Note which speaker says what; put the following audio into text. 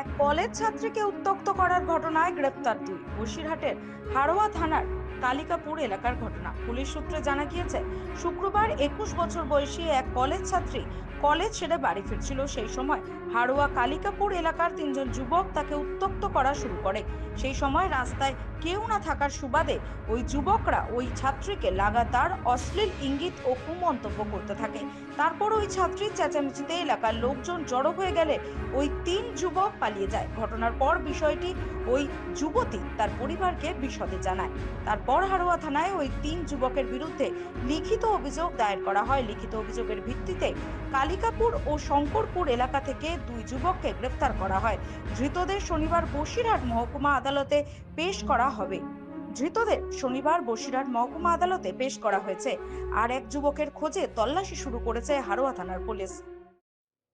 Speaker 1: এক কলেজ ছাত্রীকে উত্তক্ত করার ঘটনায় গ্রেপ্তার দুই। বসিরহাটের হাড়োয়া থানার কালিকাপুর এলাকার ঘটনা। পুলিশ সূত্রে জানা গিয়েছে, শুক্রবার একুশ বছর বয়সী এক কলেজ ছাত্রী কলেজ ছেড়ে বাড়ি ফিরছিল। সেই সময় হাড়োয়া কালিকাপুর এলাকার তিনজন যুবক তাকে উত্তক্ত করা শুরু করে। সেই সময় রাস্তায় কেউ না থাকার সুবাদে ওই যুবকরা ওই ছাত্রীকে লাগাতার অশ্লীল ইঙ্গিত ও কুমন্তব্য করতে থাকে। তারপর ওই ছাত্রীর চেঁচামেচিতে এলাকার লোকজন জড়ো হয়ে গেলে ওই তিন যুবক পালিয়ে যায়। ঘটনার পর বিষয়টি ওই যুবতী তার পরিবারকে বিশদে জানায়। তারপর হাড়োয়া থানায় ওই তিন যুবকের বিরুদ্ধে লিখিত অভিযোগ দায়ের করা হয়। লিখিত অভিযোগের ভিত্তিতে কালিকাপুর ও শঙ্করপুর এলাকা থেকে দুই যুবককে গ্রেপ্তার করা হয়। ধৃতদের শনিবার বসিরহাট মহকুমা আদালতে পেশ করা হবে। ধৃতদের শনিবার বসিরার মহকুমা আদালতে পেশ করা হয়েছে। আর এক যুবকের খোঁজে তল্লাশি শুরু করেছে হারোয়া থানার পুলিশ।